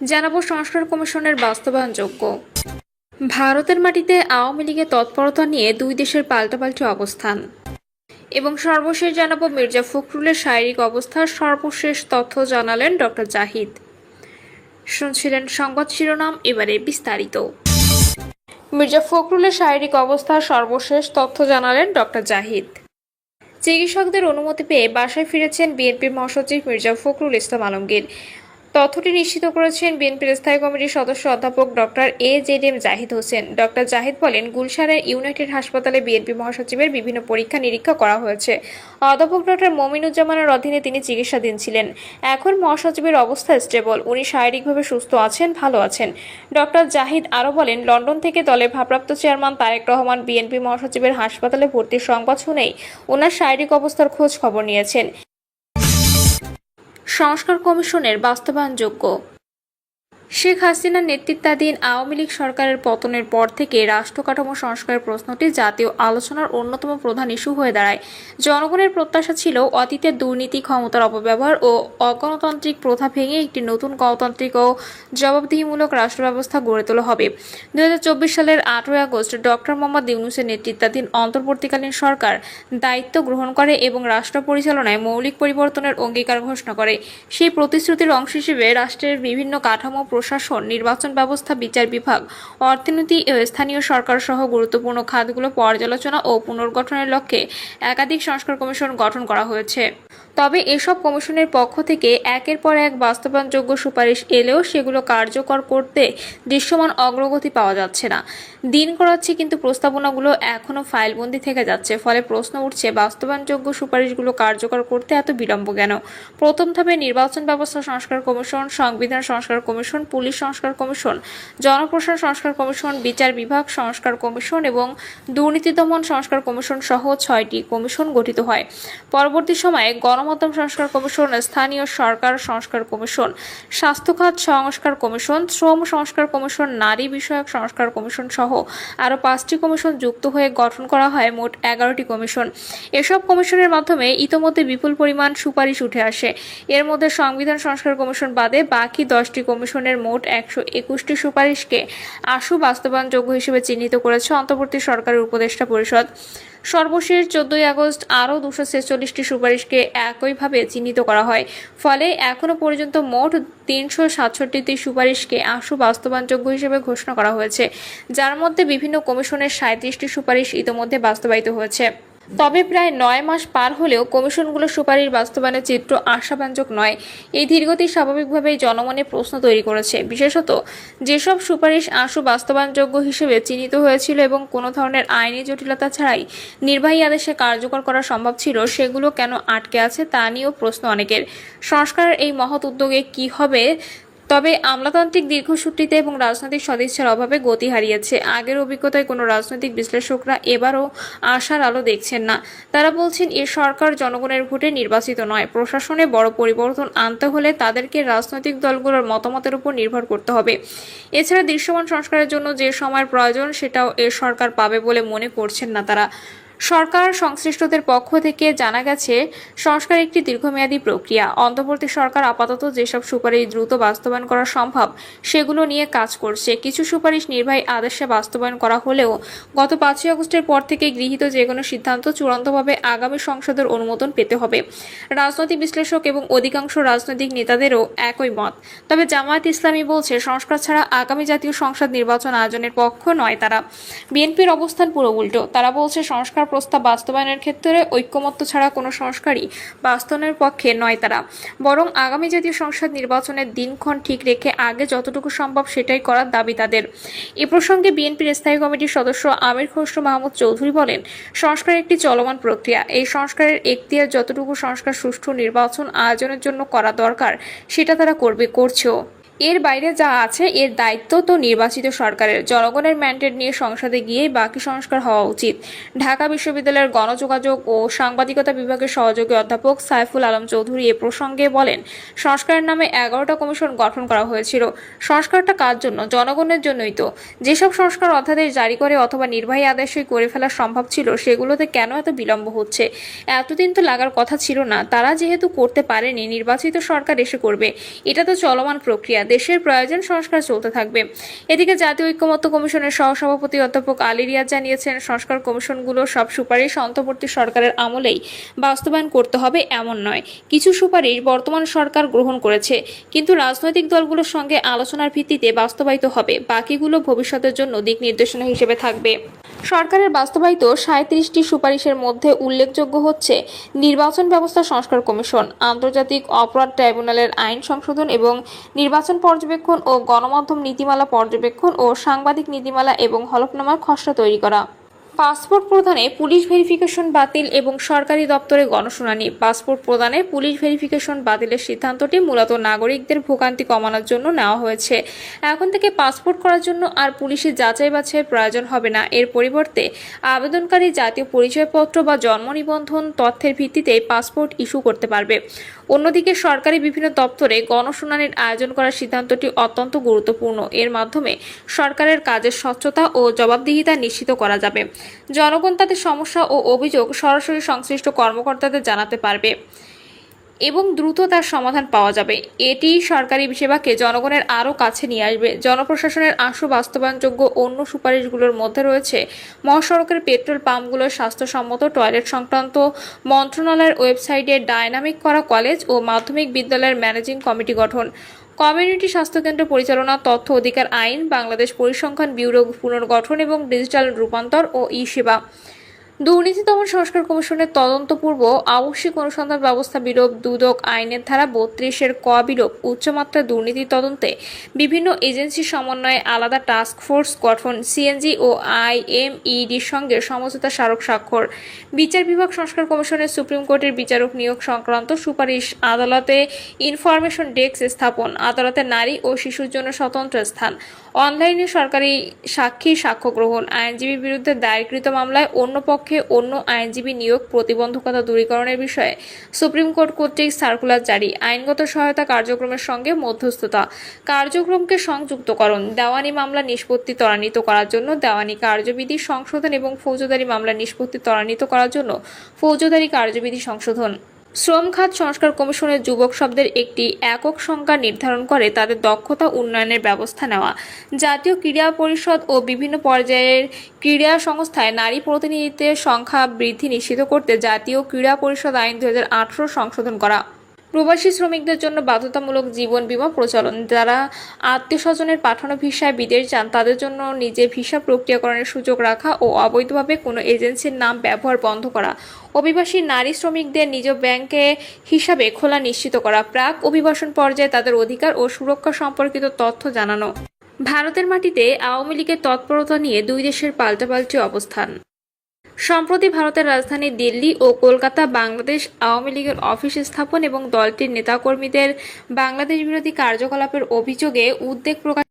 জানাব সংস্কার কমিশনের বাস্তবায়নযোগ্য। ভারতের মাটিতে আওয়ামী লীগের তৎপরতা নিয়ে দুই দেশের পাল্টাপাল্টি অবস্থান। এবং সর্বশেষ জানাব মির্জা ফখরুলের শারীরিক অবস্থার সর্বশেষ তথ্য জানালেন ডক্টর জাহিদ। শুনছিলেন সংবাদ শিরোনাম, এবারে বিস্তারিত। মির্জা ফখরুলের শারীরিক অবস্থার সর্বশেষ তথ্য জানালেন ডক্টর জাহিদ। চিকিৎসকদের অনুমতি পেয়ে বাসায় ফিরেছেন বিএনপির মহাসচিব মির্জা ফখরুল ইসলাম আলমগীর। তথ্যটি নিশ্চিত করেছেন বিএনপির স্থায়ী কমিটির সদস্য অধ্যাপক doctor A Z M Zahid Hossain. Doctor Zahid বলেন, গুলশানের ইউনাইটেড হাসপাতালে বিএনপি মহাসচিবের বিভিন্ন পরীক্ষা নিরীক্ষা করা হয়েছে। অধ্যাপক ডক্টর মমিনুজ্জামানের অধীনে তিনি চিকিৎসাধীন ছিলেন। এখন মহাসচিবের অবস্থা স্টেবল, উনি শারীরিকভাবে সুস্থ আছেন, ভালো আছেন। ডক্টর জাহিদ আরও বলেন, লন্ডন থেকে দলের ভারপ্রাপ্ত চেয়ারম্যান তারেক রহমান বিএনপি মহাসচিবের হাসপাতালে ভর্তির সংবাদ শুনেই ওনার শারীরিক অবস্থার খোঁজ খবর নিয়েছেন। সংস্কার কমিশনের বাস্তবায়নযোগ্য। শেখ হাসিনার নেতৃত্বাধীন আওয়ামী লীগ সরকারের পতনের পর থেকে রাষ্ট্র কাঠামো সংস্কারের প্রশ্নটি জাতীয় আলোচনার অন্যতম প্রধান ইস্যু হয়ে দাঁড়ায়। জনগণের প্রত্যাশা ছিল অতীতের দুর্নীতি, ক্ষমতার অপব্যবহার ও অগণতান্ত্রিক প্রথা ভেঙে একটি নতুন গণতান্ত্রিক ও জবাবদিহিমূলক রাষ্ট্র ব্যবস্থা গড়ে তোলা হবে। দু হাজার চব্বিশ সালের আটই আগস্ট ডক্টর মোহাম্মদ ইউনুসের নেতৃত্বাধীন অন্তর্বর্তীকালীন সরকার দায়িত্ব গ্রহণ করে এবং রাষ্ট্র পরিচালনায় মৌলিক পরিবর্তনের অঙ্গীকার ঘোষণা করে। সেই প্রতিশ্রুতির অংশ হিসেবে রাষ্ট্রের বিভিন্ন কাঠামো প্রশাসন, নির্বাচন ব্যবস্থা, বিচার বিভাগ, অর্থনীতি ও স্থানীয় সরকার সহ গুরুত্বপূর্ণ খাতগুলো পর্যালোচনা ও পুনর্গঠনের লক্ষ্যে একাধিক সংস্কার কমিশন গঠন করা হয়েছে। তবে এসব কমিশনের পক্ষ থেকে একের পর এক বাস্তবায়নযোগ্য সুপারিশ এলেও সেগুলো কার্যকর করতে দৃশ্যমান অগ্রগতি পাওয়া যাচ্ছে না। দিন করাচ্ছে কিন্তু প্রস্তাবনাগুলো এখনও ফাইলবন্দি থেকে যাচ্ছে, ফলে প্রশ্ন উঠছে বাস্তবায়নযোগ্য সুপারিশগুলো কার্যকর করতে এত বিলম্ব কেন? প্রথম ধাপে নির্বাচন ব্যবস্থা সংস্কার কমিশন, সংবিধান সংস্কার কমিশন, পুলিশ সংস্কার কমিশন, জনপ্রশাসন সংস্কার কমিশন, বিচার বিভাগ সংস্কার কমিশন এবং দুর্নীতি দমন সংস্কার কমিশন সহ ছয়টি কমিশন গঠিত হয়। পরবর্তী সময়ে গণমাধ্যম সংস্কার কমিশন, স্থানীয় সরকার সংস্কার কমিশন স্বাস্থ্যখাত সংস্কার কমিশন, শ্রম সংস্কার কমিশন, নারী বিষয়ক সংস্কার কমিশন সহ আরও পাঁচটি কমিশন যুক্ত হয়ে গঠন করা হয় মোট এগারোটি কমিশন। এসব কমিশনের মাধ্যমে ইতোমধ্যে বিপুল পরিমাণ সুপারিশ উঠে আসে। এর মধ্যে সংবিধান সংস্কার কমিশন বাদে বাকি দশটি কমিশনের মোট একশো একুশটি সুপারিশকে আশু বাস্তবায়নযোগ্য হিসেবে চিহ্নিত করেছে অন্তর্বর্তী সরকারের উপদেষ্টা পরিষদ। সর্বশেষ চোদ্দই আগস্ট আরও দুশো ছেচল্লিশটি সুপারিশকে একইভাবে চিহ্নিত করা হয়। ফলে এখনও পর্যন্ত মোট তিনশো সাতষট্টিটি সুপারিশকে আশু বাস্তবায়নযোগ্য হিসেবে ঘোষণা করা হয়েছে, যার মধ্যে বিভিন্ন কমিশনের সাঁত্রিশটি সুপারিশ ইতোমধ্যে বাস্তবায়িত হয়েছে। তবে প্রায় নয় মাস পার হলেও কমিশনগুলোর সুপারিশ বাস্তবায়নের চিত্র আশাব্যঞ্জক নয়। এই ধীরগতি স্বাভাবিকভাবেই জনমনে প্রশ্ন তৈরি করেছে। বিশেষত যেসব সুপারিশ আশু বাস্তবায়নযোগ্য হিসেবে চিহ্নিত হয়েছিল এবং কোনো ধরনের আইনি জটিলতা ছাড়াই নির্বাহী আদেশে কার্যকর করা সম্ভব ছিল, সেগুলো কেন আটকে আছে তা নিয়েও প্রশ্ন অনেকের। সংস্কারের এই মহৎ উদ্যোগে কি হবে তবে আমলাতান্ত্রিক দীর্ঘসূত্রিতে এবং রাজনৈতিক সদিচ্ছার অভাবে গতি হারিয়েছে। আগের অভিজ্ঞতায় কোনো রাজনৈতিক বিশ্লেষকরা এবারও আশার আলো দেখছেন না। তারা বলছেন, এ সরকার জনগণের ভোটে নির্বাচিত নয়। প্রশাসনে বড় পরিবর্তন আনতে হলে তাদেরকে রাজনৈতিক দলগুলোর মতামতের উপর নির্ভর করতে হবে। এছাড়া দৃশ্যমান সংস্কারের জন্য যে সময়ের প্রয়োজন, সেটাও এ সরকার পাবে বলে মনে করছেন না তারা। সরকার সংশ্লিষ্টদের পক্ষ থেকে জানা গেছে সংস্কার একটি দীর্ঘমেয়াদী প্রক্রিয়া। অন্তর্বর্তী সরকার আপাতত যেসব সুপারিশ দ্রুত বাস্তবায়ন করা সম্ভব, সেগুলো নিয়ে কাজ করছে। কিছু সুপারিশ নির্বাহী আদেশে বাস্তবায়ন করা হলেও গত পাঁচই আগস্টের পর থেকে গৃহীত যে কোনো সিদ্ধান্ত চূড়ান্তভাবে আগামী সংসদের অনুমোদন পেতে হবে। রাজনৈতিক বিশ্লেষক এবং অধিকাংশ রাজনৈতিক নেতাদেরও একই মত। তবে জামায়াত ইসলামী বলছে, সংস্কার ছাড়া আগামী জাতীয় সংসদ নির্বাচন আয়োজনের পক্ষ নয় তারা। বিএনপির অবস্থান পুরো উল্টো। তারা বলছে, সংস্কার প্রস্তাব বাস্তবায়নের ক্ষেত্রে ঐক্যমত্য ছাড়া কোনো সংস্কারই বাস্তবায়নের পক্ষে নয় তারা। বরং আগামী জাতীয় সংসদ নির্বাচনের দিনক্ষণ ঠিক রেখে আগে যতটুকু সম্ভব সেটাই করার দাবি তাদের। এ প্রসঙ্গে বিএনপির স্থায়ী কমিটির সদস্য আমির খসরু মাহমুদ চৌধুরী বলেন, সংস্কার একটি চলমান প্রক্রিয়া। এই সংস্কারের এখতিয়ার যতটুকু সংস্কার, সুষ্ঠু নির্বাচন আয়োজনের জন্য করা দরকার, সেটা তারা করবে, করছেও। এর বাইরে যা আছে, এর দায়িত্ব তো নির্বাচিত সরকারের। জনগণের ম্যান্ডেট নিয়ে সংসদে গিয়েই বাকি সংস্কার হওয়া উচিত। ঢাকা বিশ্ববিদ্যালয়ের গণযোগাযোগ ও সাংবাদিকতা বিভাগের সহযোগী অধ্যাপক সাইফুল আলম চৌধুরী এ প্রসঙ্গে বলেন, সংস্কারের নামে এগারোটা কমিশন গঠন করা হয়েছিল। সংস্কারটা কার জন্য? জনগণের জন্যই তো। যেসব সংস্কার অধ্যাদেশ জারি করে অথবা নির্বাহী আদেশই করে ফেলা সম্ভব ছিল, সেগুলোতে কেন এত বিলম্ব হচ্ছে? এতদিন তো লাগার কথা ছিল না। তারা যেহেতু করতে পারেনি, নির্বাচিত সরকার এসে করবে। এটা তো চলমান প্রক্রিয়া। দেশের প্রয়োজন সংস্কার চলতে থাকবে। এদিকে জাতীয় ঐক্যমত্য কমিশনের সহসভাপতি অধ্যাপক আলী রিয়াজ জানিয়েছেন, সংস্কার কমিশনগুলো সব সুপারিশ অন্তর্বর্তী সরকারের আমলেই বাস্তবায়ন করতে হবে এমন নয়। কিছু সুপারিশ বর্তমান সরকার গ্রহণ করেছে, কিন্তু রাজনৈতিক দলগুলোর সঙ্গে আলোচনার ভিত্তিতে বাস্তবায়িত হবে। বাকিগুলো ভবিষ্যতের জন্য দিক নির্দেশনা হিসেবে থাকবে। সরকারের বাস্তবায়িত সাঁত্রিশটি সুপারিশের মধ্যে উল্লেখযোগ্য হচ্ছে নির্বাচন ব্যবস্থা সংস্কার কমিশন, আন্তর্জাতিক অপরাধ ট্রাইব্যুনালের আইন সংশোধন এবং নির্বাচন পর্যবেক্ষণ ও গণমাধ্যম নীতিমালা পর্যবেক্ষণ ও সাংবাদিক নীতিমালা এবং হলফনামার খসড়া তৈরি করা। পাসপোর্ট প্রদানে পুলিশ ভেরিফিকেশন বাতিল এবং সরকারি দপ্তরে গণশুনানি। পাসপোর্ট প্রদানে পুলিশ ভেরিফিকেশন বাতিলের সিদ্ধান্তটি মূলত নাগরিকদের ভোগান্তি কমানোর জন্য নেওয়া হয়েছে। এখন থেকে পাসপোর্ট করার জন্য আর পুলিশের যাচাই বাছাইয়ের প্রয়োজন হবে না। এর পরিবর্তে আবেদনকারী জাতীয় পরিচয়পত্র বা জন্ম নিবন্ধন তথ্যের ভিত্তিতে পাসপোর্ট ইস্যু করতে পারবে। অন্যদিকে সরকারি বিভিন্ন দপ্তরে গণশুনানির আয়োজন করার সিদ্ধান্তটি অত্যন্ত গুরুত্বপূর্ণ। এর মাধ্যমে সরকারের কাজের স্বচ্ছতা ও জবাবদিহিতা নিশ্চিত করা যাবে। জনগণ তাদের সমস্যা ও অভিযোগ সরাসরি সংশ্লিষ্ট কর্মকর্তাদের জানাতে পারবে। এবং দ্রুত তার সমাধান পাওয়া যাবে। এটি সরকারি সেবাকে জনগণের আরও কাছে নিয়ে আসবে। জনপ্রশাসনের আশু বাস্তবায়নযোগ্য অন্য সুপারিশগুলোর মধ্যে রয়েছে মহাসড়কের পেট্রোল পাম্পগুলোর স্বাস্থ্যসম্মত, টয়লেট সংক্রান্ত, মন্ত্রণালয়ের ওয়েবসাইটে ডায়নামিক করা কলেজ ও মাধ্যমিক বিদ্যালয়ের ম্যানেজিং কমিটি গঠন। কমিউনিটি স্বাস্থ্যকেন্দ্র পরিচালনা, তথ্য অধিকার আইন, বাংলাদেশ পরিসংখ্যান ব্যুরো পুনর্গঠন এবং ডিজিটাল রূপান্তর ও ই সেবা দুর্নীতি দমন সংস্কার কমিশনের তদন্তপূর্ব আবশ্যিক অনুসন্ধান ব্যবস্থা বিলোপ দুদক আইনের ধারা বত্রিশের ক বিলোপ উচ্চমাত্রার দুর্নীতি তদন্তে বিভিন্ন এজেন্সি সমন্বয়ে আলাদা টাস্ক ফোর্স, গঠন সিএনজি ও আইএমইডির সঙ্গে সমঝোতা স্মারক স্বাক্ষর। বিচার বিভাগ সংস্কার কমিশনের সুপ্রিম কোর্টের বিচারক নিয়োগ সংক্রান্ত সুপারিশ, আদালতে ইনফরমেশন ডেস্ক স্থাপন, আদালতে নারী ও শিশুর জন্য স্বতন্ত্র স্থান, অনলাইনে সরকারি সাক্ষী সাক্ষ্য গ্রহণ, আইনজীবীর বিরুদ্ধে দায়েরকৃত মামলায় অন্য পক্ষে অন্য আইনজীবী নিয়োগ প্রতিবন্ধকতা দূরীকরণের বিষয়ে সুপ্রিম কোর্ট কর্তৃক সার্কুলার জারি। আইনগত সহায়তা কার্যক্রমের সঙ্গে মধ্যস্থতা। কার্যক্রমকে সংযুক্তকরণ। দেওয়ানি মামলা নিষ্পত্তি ত্বরান্বিত করার জন্য দেওয়ানি কার্যবিধি সংশোধন এবং ফৌজদারি মামলা নিষ্পত্তি ত্বরান্বিত করার জন্য ফৌজদারি কার্যবিধি সংশোধন। শ্রম খাত সংস্কার কমিশনের যুবক শব্দের একটি একক সংখ্যা নির্ধারণ করে তাদের দক্ষতা উন্নয়নের ব্যবস্থা নেওয়া। জাতীয় ক্রীড়া পরিষদ ও বিভিন্ন পর্যায়ের ক্রীড়া সংস্থায় নারী প্রতিনিধিত্বের সংখ্যা বৃদ্ধি নিশ্চিত করতে জাতীয় ক্রীড়া পরিষদ আইন দু হাজার আঠারো সংশোধন করা। প্রবাসী শ্রমিকদের জন্য বাধ্যতামূলক জীবন বীমা প্রচলন। যারা আত্মীয় স্বজনের পাঠানো ভিসায় বিদেশ যান, তাদের জন্য নিজে ভিসা প্রক্রিয়াকরণের সুযোগ রাখা ও অবৈধভাবে কোনো এজেন্সির নাম ব্যবহার বন্ধ করা। অভিবাসী নারী শ্রমিকদের নিজ ব্যাংকে হিসাবে খোলা নিশ্চিত করা। প্রাক অভিবাসন পর্যায়ে তাদের অধিকার ও সুরক্ষা সম্পর্কিত তথ্য জানানো। ভারতের মাটিতে আওয়ামী লীগের তৎপরতা নিয়ে দুই দেশের পাল্টাপাল্টি অবস্থান। সম্প্রতি ভারতের রাজধানী দিল্লি ও কলকাতা, বাংলাদেশ আওয়ামী লীগের অফিস স্থাপন এবং দলটির নেতাকর্মীদের বাংলাদেশ বিরোধী কার্যকলাপের অভিযোগে উদ্বেগ প্রকাশ